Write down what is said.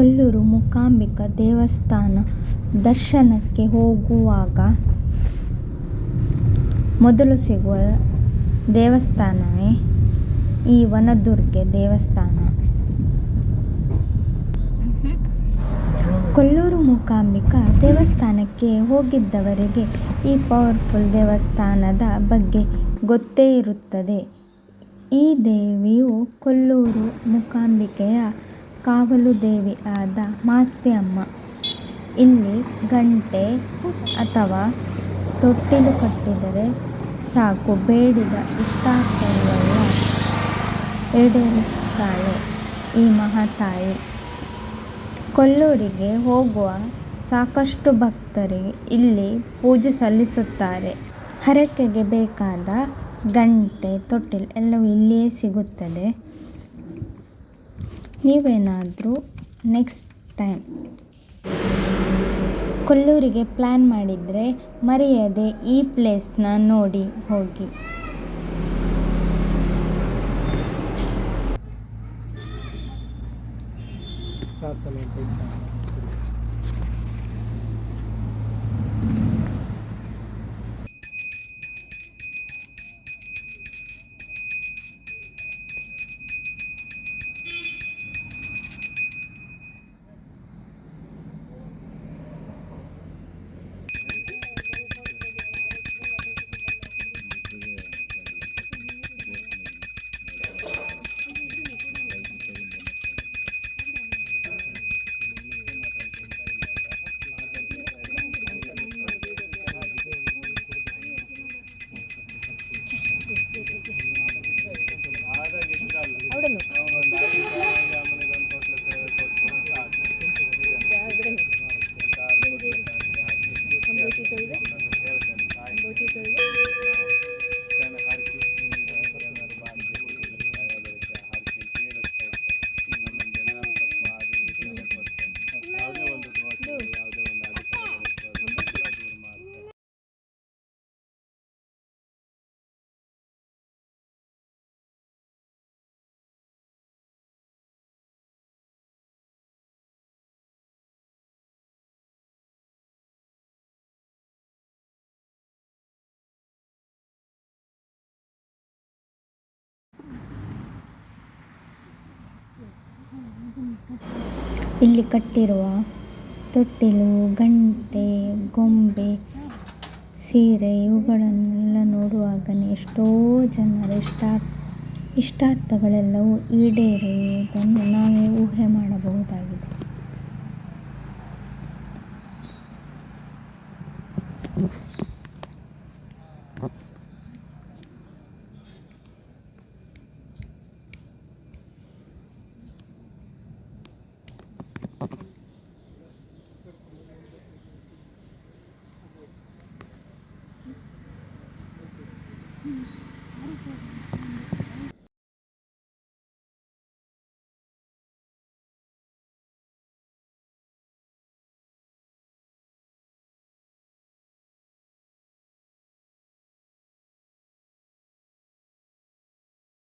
ಕೊಲ್ಲೂರು ಮೂಕಾಂಬಿಕಾ ದೇವಸ್ಥಾನ ದರ್ಶನಕ್ಕೆ ಹೋಗುವಾಗ ಮೊದಲು ಸಿಗುವ ದೇವಸ್ಥಾನವೇ ಈ ವನದುರ್ಗೆ ದೇವಸ್ಥಾನ. ಕೊಲ್ಲೂರು ಮೂಕಾಂಬಿಕಾ ದೇವಸ್ಥಾನಕ್ಕೆ ಹೋಗಿದ್ದವರಿಗೆ ಈ ಪವರ್ಫುಲ್ ದೇವಸ್ಥಾನದ ಬಗ್ಗೆ ಗೊತ್ತೇ ಇರುತ್ತದೆ. ಈ ದೇವಿಯು ಕೊಲ್ಲೂರು ಮೂಕಾಂಬಿಕೆಯ ಕಾವಲು ದೇವಿ ಆದ ಮಾಸ್ತಿಯಮ್ಮ ಇಲ್ಲಿ ಗಂಟೆ ಅಥವಾ ತೊಟ್ಟಿಲು ಕಟ್ಟಿದರೆ ಸಾಕು, ಬೇಡಿದ ಇಷ್ಟಾರ್ಥಗಳೆಲ್ಲ ಈಡೇರಿಸುತ್ತಾಳೆ ಈ ಮಹಾತಾಯಿ. ಕೊಲ್ಲೂರಿಗೆ ಹೋಗುವ ಸಾಕಷ್ಟು ಭಕ್ತರಿಗೆ ಇಲ್ಲಿ ಪೂಜೆ ಸಲ್ಲಿಸುತ್ತಾರೆ. ಹರಕೆಗೆ ಬೇಕಾದ ಗಂಟೆ, ತೊಟ್ಟಿಲು ಎಲ್ಲವೂ ಇಲ್ಲಿಯೇ ಸಿಗುತ್ತದೆ. ನೀವೇನಾದರೂ ನೆಕ್ಸ್ಟ್ ಟೈಮ್ ಕೊಲ್ಲೂರಿಗೆ ಪ್ಲ್ಯಾನ್ ಮಾಡಿದರೆ ಮರೆಯದೆ ಈ ಪ್ಲೇಸ್ನ ನೋಡಿ ಹೋಗಿ. ಪ್ರಾರ್ಥನೆ ಇಲ್ಲಿ ಕಟ್ಟಿರುವ ತೊಟ್ಟಿಲು, ಗಂಟೆ, ಗೊಂಬೆ, ಸೀರೆ ಇವುಗಳನ್ನೆಲ್ಲ ನೋಡುವಾಗಲೇ ಎಷ್ಟೋ ಜನರ ಇಷ್ಟಾರ್ಥ ಇಷ್ಟಾರ್ಥಗಳೆಲ್ಲವೂ ಈಡೇರುವುದನ್ನು ನಾವೇ ಊಹೆ